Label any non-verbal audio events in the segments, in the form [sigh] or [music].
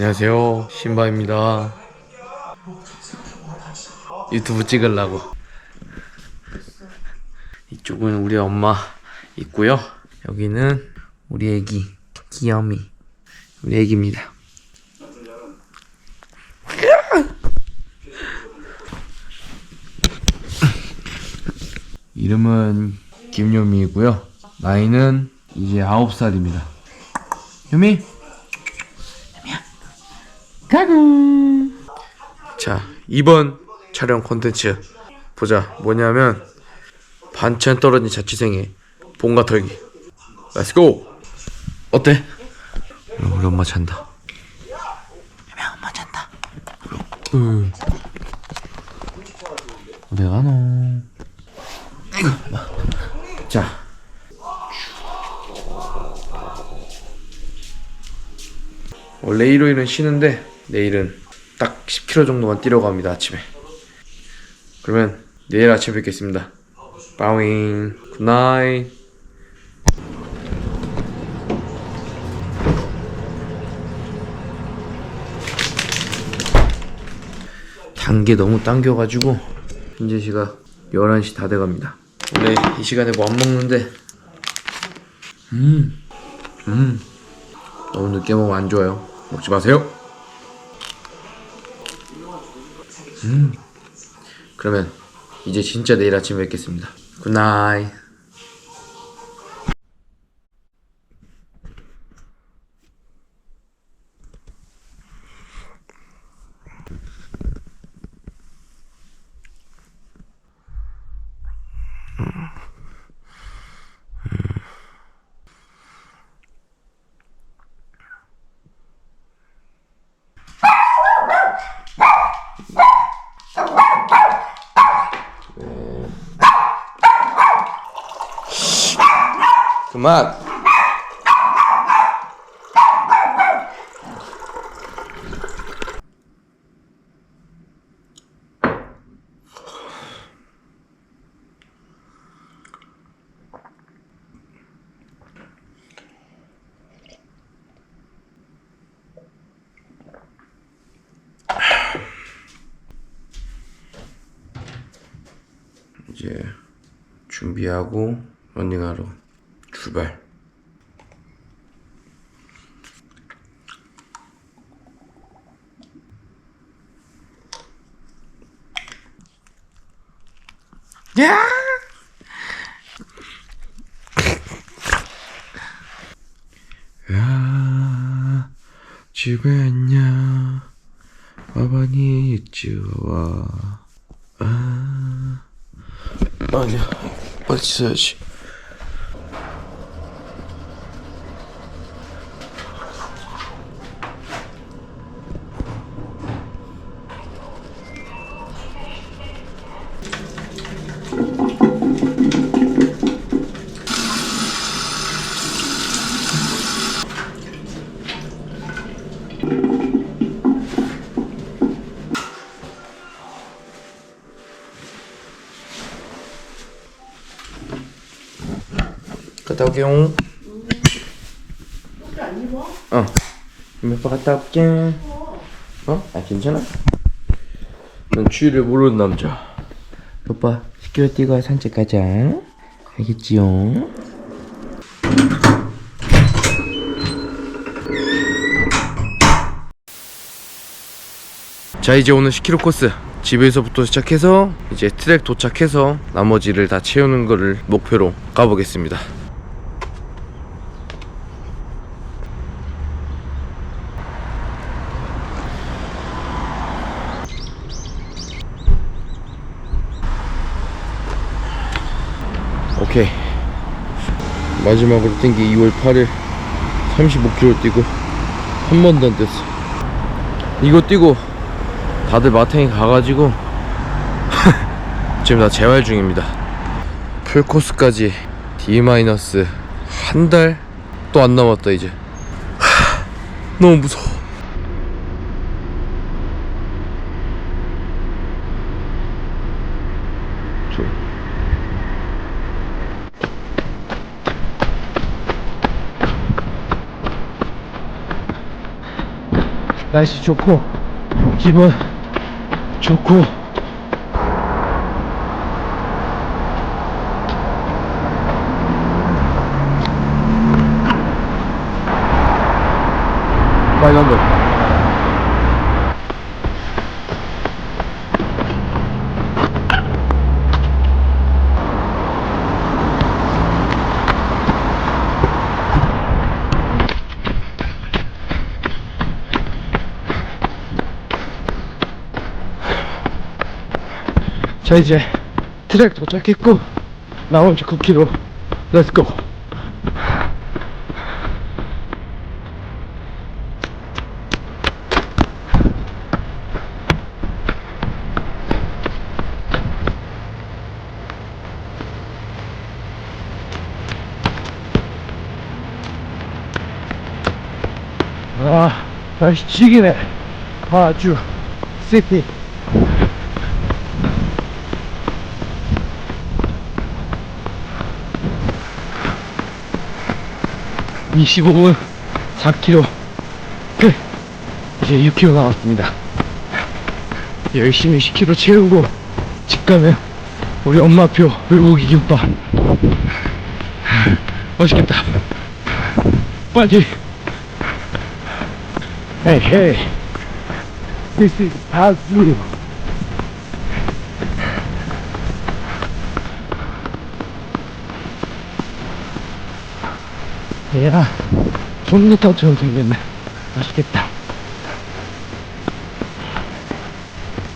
안녕하세요. 신바입니다. 유튜브 찍으려고. 이쪽은 우리 엄마 있고요. 여기는 우리 애기 귀염이. 우리 애기입니다. 이름은 김요미이고요. 나이는 이제 9살입니다. 요미 자, 이번 촬영 콘텐츠 보자. 뭐냐면 반찬 떨어진 자취생의 본가 털기. 렛츠 고. 어때? 우리 엄마 잔다. 엄마 잔다. 응. 어디 가노? 자. 원래 일요일은 쉬는데 내일은 딱 10km 정도만 뛰려고 합니다 아침에. 그러면 내일 아침 뵙겠습니다. 빠윙 굿나잇 단계 너무 당겨가지고 현재 시각 11시 다 돼갑니다. 원래 이 시간에 뭐 안 먹는데 음, 음. 너무 늦게 먹으면 안 좋아요. 먹지 마세요 그러면 이제 진짜 내일 아침 뵙겠습니다. 굿나잇. 그만. 이제 준비하고 러닝하러 출발. 야! 야, 집에 있냐? 아버니 있지와. 아, 아니야, 빨리 씻어야지. 갔다 올게요. 어. 몇번 갔다 올게. 어? 아 괜찮아. 넌 추위를 모르는 남자. 오빠 10km 뛰고 산책 가자. 알겠지요? 자 이제 오늘 10km 코스 집에서부터 시작해서 이제 트랙 도착해서 나머지를 다 채우는 거를 목표로 가보겠습니다. 오케이. 마지막으로 뛴 게 2월 8일 35km 뛰고 한 번도 안 뛰었어. 이거 뛰고 다들 마탱이 가가지고 [laughs] 지금 나 재활 중입니다. 풀코스까지 D- 한 달 또 안 남았다 이제. 너무 무서워 날씨 좋고 기분 좋고. 빨간 불 자 이제 트랙 도착했고 나머지 9km 렛츠고 아 날씨 지기네. 아주 시티 25분 4km 끝 이제 6km 남았습니다. 열심히 10km 채우고 집 가면 우리 엄마표 불고기 김밥. 맛있겠다. 빨리. 헤이 헤이. This is Pazu 얘가 솜니탕처럼 생겼네. 맛있겠다.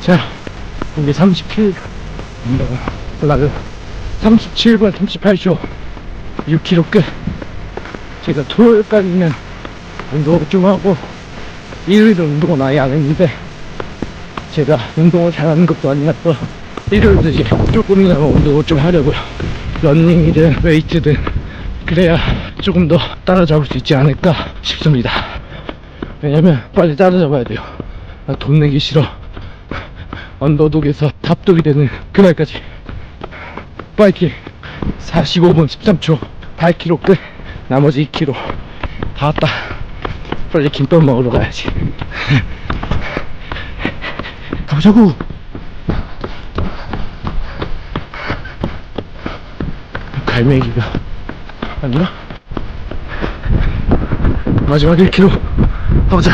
자 이제 37 올라가 37분 38초 6km 끝. 제가 토요일까지는 운동을 좀 하고 일요일은 운동은 아예 안 했는데 제가 운동을 잘하는 것도 아니라서 일요일도 이제 조금이나마 운동을 좀 하려고요. 런닝이든 웨이트든 그래야 조금 더 따라잡을 수 있지 않을까 싶습니다. 왜냐면 빨리 따라잡아야 돼요. 나 돈 내기 싫어. 언더독에서 탑독이 되는 그날까지. 파이팅! 45분 13초 8km 끝 나머지 2km 다 왔다 빨리 김밥 먹으러 가야지 [laughs] 가보자고 갈매기가 아니야? 마지막 1km 가보자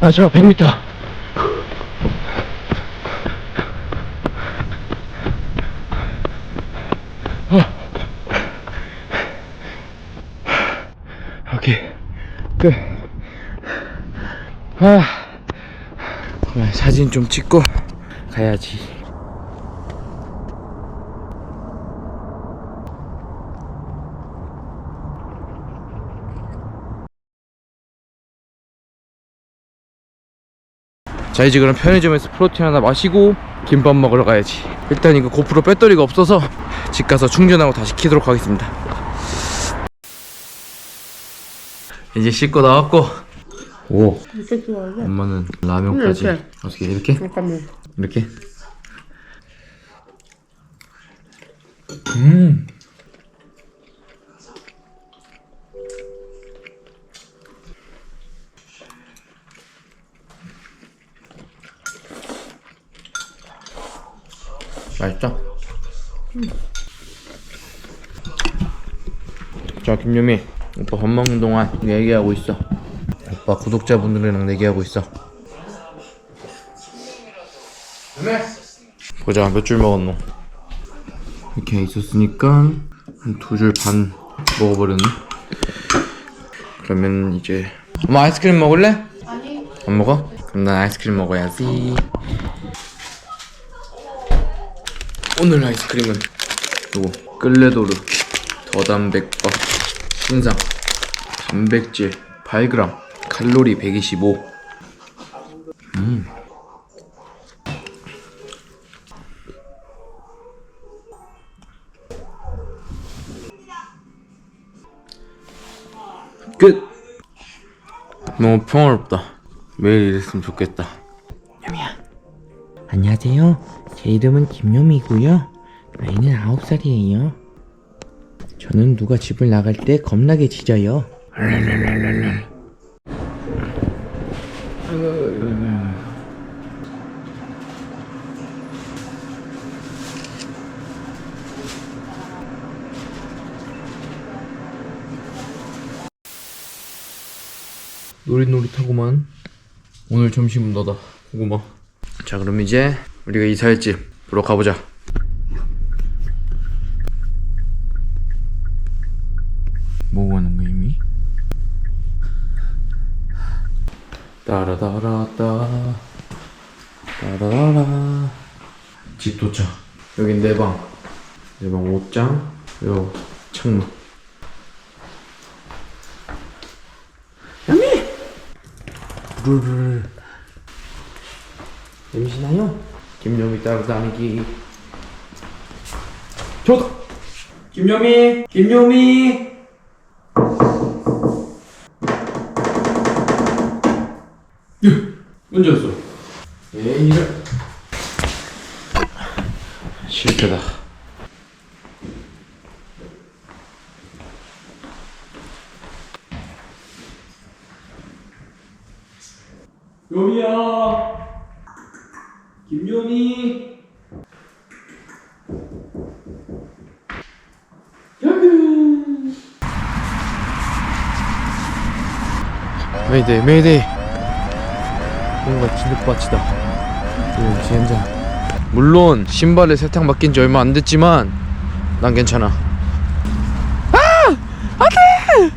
마지막 100m 어. 오케이 끝 아, 사진 좀 찍고 가야지. 자 이제 그럼 편의점에서 프로틴 하나 마시고 김밥 먹으러 가야지 일단 이거 고프로 배터리가 없어서 집 가서 충전하고 다시 키도록 하겠습니다 이제 씻고 나왔고 오 이렇게 좋아하지? 엄마는 라면까지 이렇게. 어떻게 이렇게? 잠깐만. 이렇게? 음 맛있다 자 김유미 오빠 밥 먹는 동안 얘기하고 있어 오빠 구독자분들이랑 얘기하고 있어. 보자 몇 줄 먹었노? 이렇게 있었으니까 한두줄 반 먹어버렸네. 그러면 이제 엄마 아이스크림 먹을래? 아니. 안 먹어? 그럼 난 아이스크림 먹어야지. 오늘 아이스크림은 요거 끌레도르 더단백과 신상 단백질 8g 칼로리 125 끝! 너무 평화롭다. 매일 이랬으면 좋겠다. 안녕하세요. 제 이름은 김요미고요. 나이는 9살이에요. 저는 누가 집을 나갈 때 겁나게 짖어요. 노릇노릇하구만. 오늘 점심은 너다. 고구마. 자, 그럼 이제 우리가 이사할 집 보러 가보자. 뭐 하는 거야, 이미? 따라따라따. 따라라라. 집 도착. 여긴 내 방. 내방 옷장. 요 창문. 루ル냄새나요? 김요미 따라다니기 좋다 김요미 김요미 문제 없어? 에이 실패다. 요미야. 김요미 메이데이 메이데이 뭔가 진흙밭이다 이 지현장 물론 신발에 세탁 맡긴 지 얼마 안 됐지만 난 괜찮아. 아! 안돼!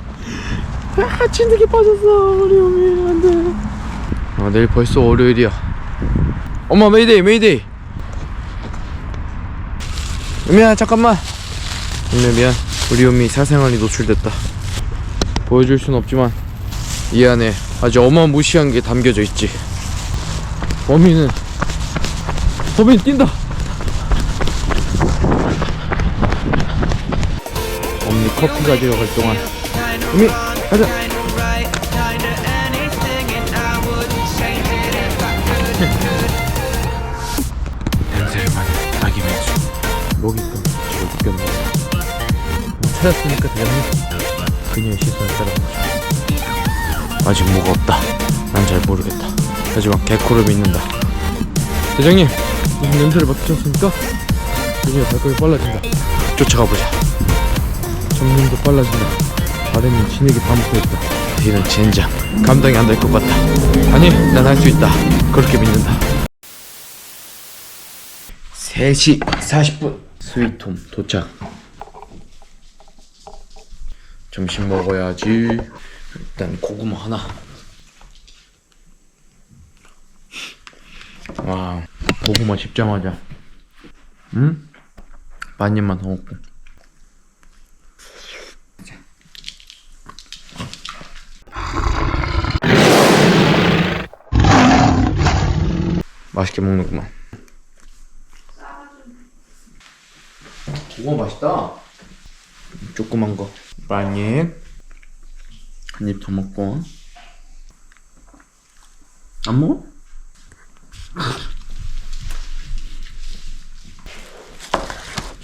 아 진흙이 빠졌어. 우리 요미 안돼. 아 내일 벌써 월요일이야. 엄마 메이데이 메이데이. 유미야 잠깐만. 유미 미안. 우리 유미 사생활이 노출됐다. 보여줄 순 없지만 이 안에 아주 어마무시한 게 담겨져 있지 범인은 범인 뛴다. 엄니 커피 가지러 갈 동안 유미 가자. 맡는 닭이 매주 먹잇감 저걸 느꼈네 찾았으니까 대장님 그녀의 시선을 따라가죠 아직 뭐가 없다. 난 잘 모르겠다 하지만 개코를 믿는다. 대장님 무슨 냄새를 맡으셨습니까? 그녀의 발걸음이 빨라진다. 쫓아가보자. 점점도 빨라진다. 아래는 진에게 반복했다. 뒤는 젠장. 감당이 안 될 것 같다. 아니 난 할 수 있다. 그렇게 믿는다. 3시 40분. 스위트홈 도착. 점심 먹어야지. 일단 고구마 하나 와 고구마 씹자마자 응? 반 입만 더 먹고. 맛있게 먹는구만. 고구마 맛있다. 조그만 거. 반입. 한입 더 먹고. 안 먹어?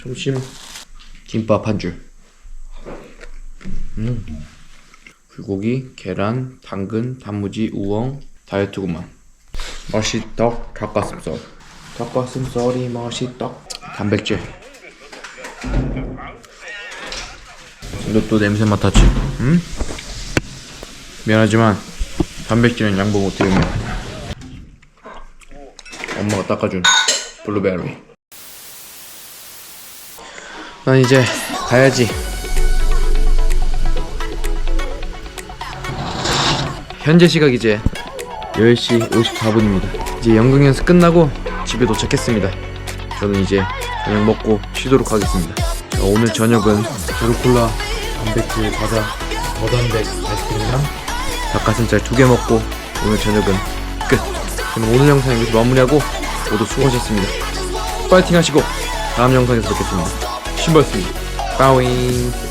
점심 김밥 한 줄. 음. 불고기, 계란, 당근, 단무지, 우엉, 다이어트 구만. 맛있다. 닭가슴살. 닭가슴살이 맛있다. 단백질. 너 또 냄새 맡았지? 응? 미안하지만 단백질은 양보 못해 요 엄마가 닦아준 블루베리. 난 이제 가야지. 현재 시각 이제 10시 54분입니다. 이제 연극 연습 끝나고 집에 도착했습니다. 저는 이제 저녁 먹고 쉬도록 하겠습니다. 자, 오늘 저녁은 제로콜라, 단백질, 과자, 버단백 아이스크림이랑 닭가슴살 두 개 먹고 오늘 저녁은 끝. 저는 오늘 영상 여기서 마무리하고 모두 수고하셨습니다. 파이팅 하시고 다음 영상에서 뵙겠습니다. 신발습니다. 빠윙.